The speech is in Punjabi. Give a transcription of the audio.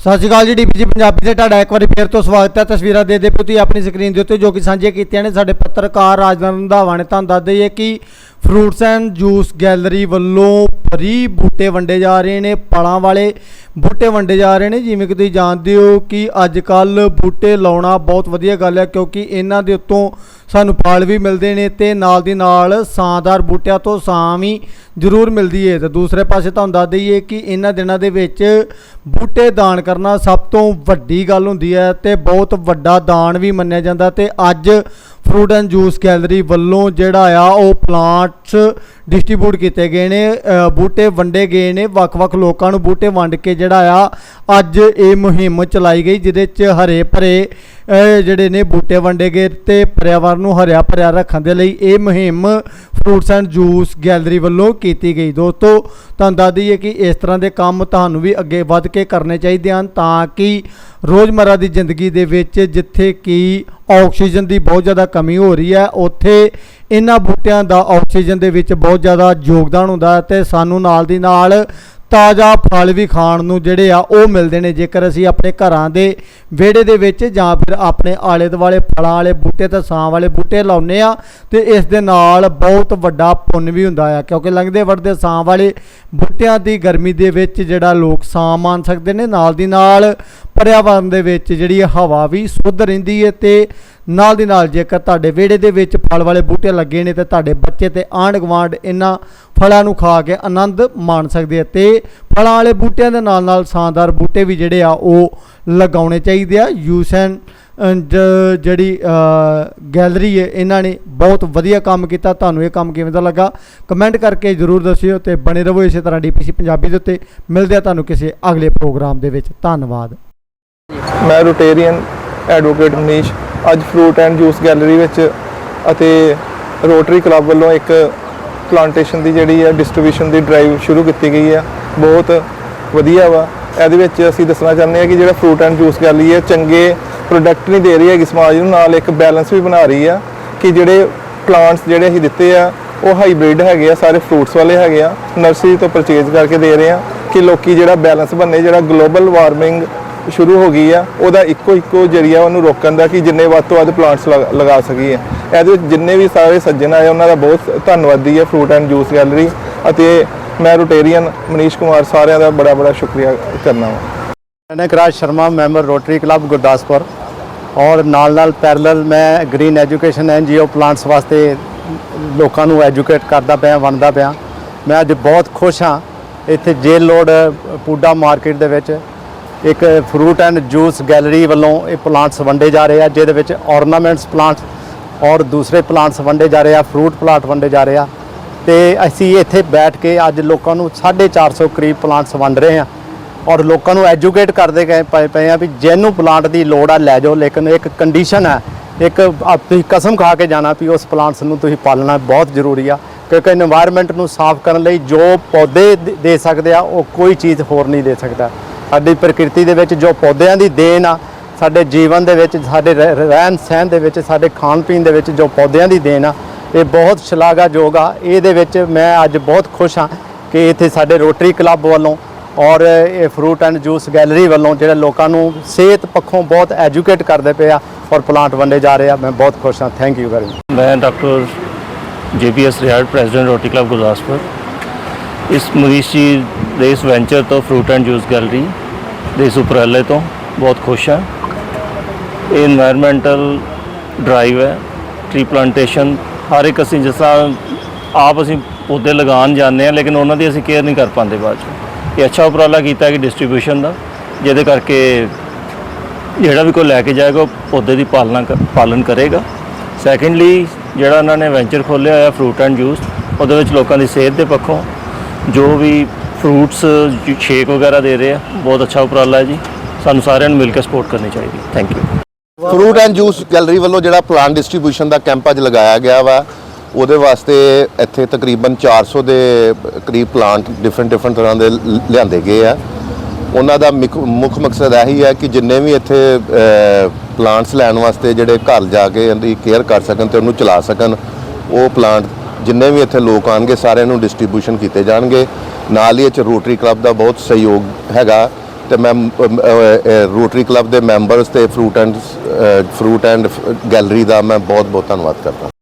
ਸਤਿ ਸ਼੍ਰੀ ਅਕਾਲ ਜੀ ਡੀਪੀਜੀ ਪੰਜਾਬੀ ਤੇ ਤੁਹਾਡਾ ਇੱਕ ਵਾਰੀ ਫੇਰ ਤੋਂ ਸਵਾਗਤ ਹੈ। ਤਸਵੀਰਾਂ ਦੇ ਦੇ ਤੁਸੀਂ ਆਪਣੀ ਸਕਰੀਨ ਦੇ ਉੱਤੇ ਜੋ ਕਿ ਸਾਂਝੀਆਂ ਕੀਤੀਆਂ ਨੇ, ਸਾਡੇ ਪੱਤਰਕਾਰ ਰਾਜਨਾਰਾਇਣ ਰੰਧਾਵਾ ਨੇ ਤੁਹਾਨੂੰ ਦੱਸ ਦਈਏ ਕਿ ਫਰੂਟਸ ਐਂਡ ਜੂਸ ਗੈਲਰੀ ਵੱਲੋਂ ਫਰੀ ਬੂਟੇ ਵੰਡੇ ਜਾ ਰਹੇ ਨੇ, ਪਲਾਂ ਵਾਲੇ ਬੂਟੇ ਵੰਡੇ ਜਾ ਰਹੇ ਨੇ। ਜਿਵੇਂ ਕਿ ਤੁਸੀਂ ਜਾਣਦੇ ਹੋ ਕਿ ਅੱਜ ਕੱਲ ਬੂਟੇ ਲਾਉਣਾ ਬਹੁਤ ਵਧੀਆ ਗੱਲ ਹੈ, ਕਿਉਂਕਿ ਇਹਨਾਂ ਦੇ ਉੱਤੋਂ ਸਾਨੂੰ ਫਲ ਵੀ ਮਿਲਦੇ ਨੇ ਤੇ ਨਾਲ ਦੀ ਨਾਲ ਸਾਂਦਾਰ ਬੂਟਿਆਂ ਤੋਂ ਛਾਂ ਵੀ ਜ਼ਰੂਰ ਮਿਲਦੀ ਹੈ ਤੇ ਦੂਸਰੇ ਪਾਸੇ ਤੁਹਾਨੂੰ ਦੱਸ ਦਈਏ ਕਿ ਇਹਨਾਂ ਦਿਨਾਂ ਦੇ ਵਿੱਚ ਬੂਟੇ ਦਾਨ ਕਰਨਾ ਸਭ ਤੋਂ ਵੱਡੀ ਗੱਲ ਹੁੰਦੀ ਹੈ ਤੇ ਬਹੁਤ ਵੱਡਾ ਦਾਨ ਵੀ ਮੰਨਿਆ ਜਾਂਦਾ। ਤੇ ਅੱਜ ਫਰੂਟ ਐਂਡ ਜੂਸ ਗੈਲਰੀ ਵੱਲੋਂ ਜਿਹੜਾ ਆ, ਉਹ ਪਲਾਂਟਸ ਡਿਸਟ੍ਰੀਬਿਊਟ ਕੀਤੇ ਗਏ ਨੇ ਬੂਟੇ ਵੰਡੇ ਗਏ ਨੇ, ਵੱਖ-ਵੱਖ ਲੋਕਾਂ ਨੂੰ ਬੂਟੇ ਵੰਡ ਕੇ ਜਿਹੜਾ ਆ, ਅੱਜ ਇਹ ਮੁਹਿੰਮ ਚਲਾਈ ਗਈ, ਜਿਹਦੇ 'ਚ ਹਰੇ ਭਰੇ ਜਿਹੜੇ ਨੇ ਬੂਟੇ ਵੰਡੇ ਗਏ ਤੇ ਪਰਿਆਵਰਨ ਨੂੰ ਹਰਿਆ ਭਰਿਆ ਰੱਖਣ ਦੇ ਲਈ ਇਹ ਮੁਹਿੰਮ ਫਰੂਟਸ ਐਂਡ ਜੂਸ ਗੈਲਰੀ ਵੱਲੋਂ ਕੀਤੀ ਗਈ। ਦੋਸਤੋ, ਤੁਹਾਨੂੰ ਦੱਸ ਦਈਏ ਕਿ ਇਸ ਤਰ੍ਹਾਂ ਦੇ ਕੰਮ ਤੁਹਾਨੂੰ ਵੀ ਅੱਗੇ ਵੱਧ ਕੇ ਕਰਨੇ ਚਾਹੀਦੇ ਹਨ, ਤਾਂ ਕਿ ਰੋਜ਼ਮਰਾ ਦੀ ਜ਼ਿੰਦਗੀ ਦੇ ਵਿੱਚ ਜਿੱਥੇ ਕਿ ਆਕਸੀਜਨ ਦੀ ਬਹੁਤ ਜ਼ਿਆਦਾ ਕਮੀ ਹੋ ਰਹੀ ਹੈ, ਉੱਥੇ ਇਹਨਾਂ ਬੂਟਿਆਂ ਦਾ ਆਕਸੀਜਨ ਦੇ ਵਿੱਚ ਬਹੁਤ ਜ਼ਿਆਦਾ ਯੋਗਦਾਨ ਹੁੰਦਾ ਹੈ ਤੇ ਸਾਨੂੰ ਨਾਲ ਦੀ ਨਾਲ ਤਾਜ਼ਾ ਫਲ ਵੀ ਖਾਣ ਨੂੰ ਜਿਹੜੇ ਆ ਉਹ ਮਿਲਦੇ ਨੇ। ਜੇਕਰ ਅਸੀਂ ਆਪਣੇ ਘਰਾਂ ਦੇ ਵਿਹੜੇ ਦੇ ਵਿੱਚ ਜਾਂ ਫਿਰ ਆਪਣੇ ਆਲੇ ਦੁਆਲੇ ਫਲਾਂ ਵਾਲੇ ਬੂਟੇ ਤੇ ਸਾਂ ਵਾਲੇ ਬੂਟੇ ਲਾਉਨੇ ਆ ਤੇ ਇਸ ਦੇ ਨਾਲ ਬਹੁਤ ਵੱਡਾ ਪੁੰਨ ਵੀ ਹੁੰਦਾ ਆ, ਕਿਉਂਕਿ ਲੰਘਦੇ ਵੜਦੇ ਸਾਂ ਵਾਲੇ ਬੂਟਿਆਂ ਦੀ ਗਰਮੀ ਦੇ ਵਿੱਚ ਜਿਹੜਾ ਲੋਕ ਸਾਂ ਮਾਣ ਸਕਦੇ ਨੇ, ਨਾਲ ਦੀ ਨਾਲ ਪਰਿਆਵਰਨ ਦੇ ਵਿੱਚ ਜਿਹੜੀ ਹਵਾ ਵੀ ਸ਼ੁੱਧ ਰਹਿੰਦੀ ਹੈ ਤੇ ਨਾਲ ਦੀ ਨਾਲ ਜੇਕਰ ਤੁਹਾਡੇ ਵਿਹੜੇ ਦੇ ਵਿੱਚ ਫਲ ਵਾਲੇ ਬੂਟੇ ਲੱਗੇ ਨੇ ਤੇ ਤੁਹਾਡੇ ਬੱਚੇ ਤੇ ਆਂਢ ਗੁਆਂਢ ਇਹਨਾਂ ਫਲਾਂ ਨੂੰ ਖਾ ਕੇ ਆਨੰਦ ਮਾਣ ਸਕਦੇ ਆ ਤੇ ਫਲਾਂ ਵਾਲੇ ਬੂਟਿਆਂ ਦੇ ਨਾਲ ਨਾਲ ਸ਼ਾਨਦਾਰ ਬੂਟੇ ਵੀ ਜਿਹੜੇ ਆ ਉਹ ਲਗਾਉਣੇ ਚਾਹੀਦੇ ਆ। ਯੂਸਨ ਜਿਹੜੀ ਗੈਲਰੀ ਹੈ ਇਹਨਾਂ ਨੇ ਬਹੁਤ ਵਧੀਆ ਕੰਮ ਕੀਤਾ। ਤੁਹਾਨੂੰ ਇਹ ਕੰਮ ਕਿਵੇਂ ਦਾ ਲੱਗਾ? ਕਮੈਂਟ ਕਰਕੇ ਜਰੂਰ ਦੱਸਿਓ ਤੇ ਬਣੇ ਰਹੋ ਇਸੇ ਤਰ੍ਹਾਂ ਡੀਪੀਸੀ ਪੰਜਾਬੀ ਦੇ ਉੱਤੇ। ਮਿਲਦੇ ਆ ਤੁਹਾਨੂੰ ਕਿਸੇ ਅਗਲੇ ਪ੍ਰੋਗਰਾਮ ਦੇ ਵਿੱਚ। ਧੰਨਵਾਦ। ਮੈਂ ਰੋਟੇਰੀਅਨ ਐਡਵੋਕੇਟ ਮਨੀਸ਼, ਅੱਜ ਫਰੂਟ ਐਂਡ ਜੂਸ ਗੈਲਰੀ ਵਿੱਚ ਅਤੇ ਰੋਟਰੀ ਕਲੱਬ ਵੱਲੋਂ ਇੱਕ ਪਲਾਂਟੇਸ਼ਨ ਦੀ ਜਿਹੜੀ ਹੈ ਡਿਸਟ੍ਰੀਬਿਊਸ਼ਨ ਦੀ ਡਰਾਈਵ ਸ਼ੁਰੂ ਕੀਤੀ ਗਈ ਹੈ। ਬਹੁਤ ਵਧੀਆ ਵਾ। ਇਹਦੇ ਵਿੱਚ ਅਸੀਂ ਦੱਸਣਾ ਚਾਹੁੰਦੇ ਹਾਂ ਕਿ ਜਿਹੜਾ ਫਰੂਟ ਐਂਡ ਜੂਸ ਗੈਲਰੀ ਹੈ, ਚੰਗੇ ਪ੍ਰੋਡਕਟ ਨਹੀਂ ਦੇ ਰਹੀ ਹੈਗੀ। ਸਮਾਜ ਨੂੰ ਨਾਲ ਇੱਕ ਬੈਲੈਂਸ ਵੀ ਬਣਾ ਰਹੀ ਆ ਕਿ ਜਿਹੜੇ ਪਲਾਂਟਸ ਜਿਹੜੇ ਅਸੀਂ ਦਿੱਤੇ ਆ, ਉਹ ਹਾਈਬ੍ਰਿਡ ਹੈਗੇ ਆ, ਸਾਰੇ ਫਰੂਟਸ ਵਾਲੇ ਹੈਗੇ ਆ। ਨਰਸਰੀ ਤੋਂ ਪਰਚੇਜ਼ ਕਰਕੇ ਦੇ ਰਹੇ ਆ ਕਿ ਲੋਕੀ ਜਿਹੜਾ ਬੈਲੈਂਸ ਬੰਨੇ ਜਿਹੜਾ ਗਲੋਬਲ ਵਾਰਮਿੰਗ ਸ਼ੁਰੂ ਹੋ ਗਈ ਆ, ਉਹਦਾ ਇੱਕੋ ਇੱਕੋ ਜਰੀਆ ਉਹਨੂੰ ਰੋਕਣ ਦਾ ਕਿ ਜਿੰਨੇ ਵੱਧ ਤੋਂ ਵੱਧ ਪਲਾਂਟਸ ਲਗਾ ਸਕੀਏ। ਇਹਦੇ ਵਿੱਚ ਜਿੰਨੇ ਵੀ ਸਾਰੇ ਸੱਜਣ ਆਏ, ਉਹਨਾਂ ਦਾ ਬਹੁਤ ਧੰਨਵਾਦੀ ਹੈ ਫਰੂਟ ਐਂਡ ਜੂਸ ਗੈਲਰੀ ਅਤੇ ਮੈਂ ਰੋਟੇਰੀਅਨ ਮਨੀਸ਼ ਕੁਮਾਰ ਸਾਰਿਆਂ ਦਾ ਬੜਾ ਬੜਾ ਸ਼ੁਕਰੀਆ ਕਰਨਾ ਵਾ। ਅਨਕ Raj Sharma, member Rotary Club Gurdaspur. ਔਰ ਨਾਲ ਨਾਲ ਪੈਰਲਲ ਮੈਂ ਗ੍ਰੀਨ ਐਜੂਕੇਸ਼ਨ ਐਨਜੀਓ ਪਲਾਂਟਸ ਵਾਸਤੇ ਲੋਕਾਂ ਨੂੰ ਐਜੂਕੇਟ ਕਰਦਾ ਪਿਆ, ਵੰਡਦਾ ਪਿਆ। ਮੈਂ ਅੱਜ ਬਹੁਤ ਖੁਸ਼ ਹਾਂ। ਇੱਥੇ ਜੇਲ ਰੋਡ ਪੂਡਾ ਮਾਰਕੀਟ ਦੇ ਵਿੱਚ ਇੱਕ ਫਰੂਟ ਐਂਡ ਜੂਸ ਗੈਲਰੀ ਵੱਲੋਂ ਇਹ ਪਲਾਂਟਸ ਵੰਡੇ ਜਾ ਰਹੇ ਆ, ਜਿਹਦੇ ਵਿੱਚ ਆਰਨਾਮੈਂਟਸ ਪਲਾਂਟਸ ਔਰ ਦੂਸਰੇ ਪਲਾਂਟਸ ਵੰਡੇ ਜਾ ਰਹੇ ਆ ਫਰੂਟ ਪਲਾਂਟ ਵੰਡੇ ਜਾ ਰਹੇ ਆ। ਤੇ ਅਸੀਂ ਇੱਥੇ ਬੈਠ ਕੇ ਅੱਜ ਲੋਕਾਂ ਨੂੰ 450 ਕਰੀਬ ਪਲਾਂਟਸ ਵੰਡ ਰਹੇ ਆ ਔਰ ਲੋਕਾਂ ਨੂੰ ਐਜੂਕੇਟ ਕਰਦੇ ਗਏ ਪਏ ਪਏ ਆ ਵੀ ਜਿਹਨੂੰ ਪਲਾਂਟ ਦੀ ਲੋੜ ਆ, ਲੈ ਜਾਓ। ਲੇਕਿਨ ਇੱਕ ਕੰਡੀਸ਼ਨ ਆ, ਇੱਕ ਤੁਸੀਂ ਕਸਮ ਖਾ ਕੇ ਜਾਣਾ ਵੀ ਉਸ ਪਲਾਂਟਸ ਨੂੰ ਤੁਸੀਂ ਪਾਲਣਾ ਬਹੁਤ ਜ਼ਰੂਰੀ ਆ, ਕਿਉਂਕਿ এনवायरमेंट ਨੂੰ ਸਾਫ਼ ਕਰਨ ਲਈ ਜੋ ਪੌਦੇ ਦੇ ਸਕਦੇ ਆ, ਉਹ ਕੋਈ ਚੀਜ਼ ਹੋਰ ਨਹੀਂ ਦੇ ਸਕਦਾ। ਸਾਡੀ ਪ੍ਰਕਿਰਤੀ ਦੇ ਵਿੱਚ ਜੋ ਪੌਦਿਆਂ ਦੀ ਦੇਣ ਆ, ਸਾਡੇ ਜੀਵਨ ਦੇ ਵਿੱਚ, ਸਾਡੇ ਰਹਿ- ਰਹਿਣ ਸਹਿਣ ਦੇ ਵਿੱਚ, ਸਾਡੇ ਖਾਣ ਪੀਣ ਦੇ ਵਿੱਚ ਜੋ ਪੌਦਿਆਂ ਦੀ ਦੇਣ ਆ, ਇਹ ਬਹੁਤ ਸ਼ਲਾਘਾਯੋਗ ਆ। ਇਹਦੇ ਵਿੱਚ ਮੈਂ ਅੱਜ ਬਹੁਤ ਖੁਸ਼ ਹਾਂ ਕਿ ਇੱਥੇ ਸਾਡੇ ਰੋਟਰੀ ਕਲੱਬ ਵੱਲੋਂ ਔਰ ਇਹ ਫਰੂਟ ਐਂਡ ਜੂਸ ਗੈਲਰੀ ਵੱਲੋਂ ਜਿਹੜੇ ਲੋਕਾਂ ਨੂੰ ਸਿਹਤ ਪੱਖੋਂ ਬਹੁਤ ਐਜੂਕੇਟ ਕਰਦੇ ਪਏ ਆ ਔਰ ਪਲਾਂਟ ਵੰਡੇ ਜਾ ਰਹੇ ਆ, ਮੈਂ ਬਹੁਤ ਖੁਸ਼ ਹਾਂ। ਥੈਂਕ ਯੂ ਵੈਰੀ ਮਚ ਮੈਂ doctor JPS Riar, president Rotary Club Gurdaspur. ਇਸ ਮਰੀਸ਼ੀ ਦੇ ਇਸ ਵੈਂਚਰ ਤੋਂ ਫਰੂਟ ਐਂਡ ਜੂਸ ਗੈਲਰੀ ਦੇ ਇਸ ਉਪਰਾਲੇ ਤੋਂ ਬਹੁਤ ਖੁਸ਼ ਹਾਂ। ਇਹ এনवायरमेंटਲ ਡਰਾਈਵ ਹੈ ਟ੍ਰੀ ਪਲਾਂਟੇਸ਼ਨ ਹਰ ਇੱਕ ਅਸੀਂ ਜਿਸ ਤਰ੍ਹਾਂ ਆਪ ਅਸੀਂ ਪੌਦੇ ਲਗਾਉਣ ਜਾਂਦੇ ਆ ਲੇਕਿਨ ਉਹਨਾਂ ਦੀ ਅਸੀਂ ਕੇਅਰ ਨਹੀਂ ਕਰ ਪਾਉਂਦੇ ਬਾਅਦ ਚ। ਇਹ ਅੱਛਾ ਉਪਰਾਲਾ ਕੀਤਾ ਕਿ ਡਿਸਟ੍ਰੀਬਿਊਸ਼ਨ ਦਾ, ਜਿਹਦੇ ਕਰਕੇ ਜਿਹੜਾ ਵੀ ਕੋਈ ਲੈ ਕੇ ਜਾਏਗਾ, ਉਹ ਪੌਦੇ ਦੀ ਪਾਲਣਾ ਪਾਲਣ ਕਰੇਗਾ। ਸੈਕੰਡਲੀ ਜਿਹੜਾ ਉਹਨਾਂ ਨੇ ਵੈਂਚਰ ਖੋਲ੍ਹਿਆ ਹੋਇਆ ਫਰੂਟ ਐਂਡ ਜੂਸ ਉਹਦੇ ਵਿੱਚ ਲੋਕਾਂ ਦੀ ਸਿਹਤ ਦੇ ਪੱਖੋਂ ਜੋ ਵੀ ਫਰੂਟਸ ਸ਼ੇਕ ਵਗੈਰਾ ਦੇ ਰਹੇ ਆ, ਬਹੁਤ ਅੱਛਾ ਉਪਰਾਲਾ ਹੈ ਜੀ। ਸਾਨੂੰ ਸਾਰਿਆਂ ਨੂੰ ਮਿਲ ਕੇ ਸਪੋਰਟ ਕਰਨੀ ਚਾਹੀਦੀ thank you fruit and juice gallery ਵੱਲੋਂ ਜਿਹੜਾ ਪਲਾਂਟ ਡਿਸਟ੍ਰੀਬਿਊਸ਼ਨ ਦਾ ਕੈਂਪ ਅੱਜ ਲਗਾਇਆ ਗਿਆ ਵਾ, ਉਹਦੇ ਵਾਸਤੇ ਇੱਥੇ ਤਕਰੀਬਨ 400 ਦੇ ਕਰੀਬ ਪਲਾਂਟ ਡਿਫਰੈਂਟ ਡਿਫਰੈਂਟ ਤਰ੍ਹਾਂ ਦੇ ਲਿਆਂਦੇ ਗਏ ਆ। ਉਹਨਾਂ ਦਾ ਮਿਕ- ਮੁੱਖ ਮਕਸਦ ਇਹੀ ਹੈ ਕਿ ਜਿੰਨੇ ਵੀ ਇੱਥੇ ਪਲਾਂਟਸ ਲੈਣ ਵਾਸਤੇ ਜਿਹੜੇ ਘਰ ਜਾ ਕੇ ਇਹਦੀ ਕੇਅਰ ਕਰ ਸਕਣ ਤੇ ਉਹਨੂੰ ਚਲਾ ਸਕਣ, ਉਹ ਪਲਾਂਟ ਜਿੰਨੇ ਵੀ ਇੱਥੇ ਲੋਕ ਆਣਗੇ ਸਾਰਿਆਂ ਨੂੰ ਡਿਸਟ੍ਰੀਬਿਊਸ਼ਨ ਕੀਤੇ ਜਾਣਗੇ। ਨਾਲ ਹੀ ਇੱਥੇ ਰੋਟਰੀ ਕਲੱਬ ਦਾ ਬਹੁਤ ਸਹਿਯੋਗ ਹੈਗਾ ਤੇ ਮੈਂ ਰੋਟਰੀ ਕਲੱਬ ਦੇ ਮੈਂਬਰਸ ਤੇ fruit and fruit and gallery ਦਾ ਮੈਂ ਬਹੁਤ ਬਹੁਤ ਧੰਨਵਾਦ ਕਰਦਾ।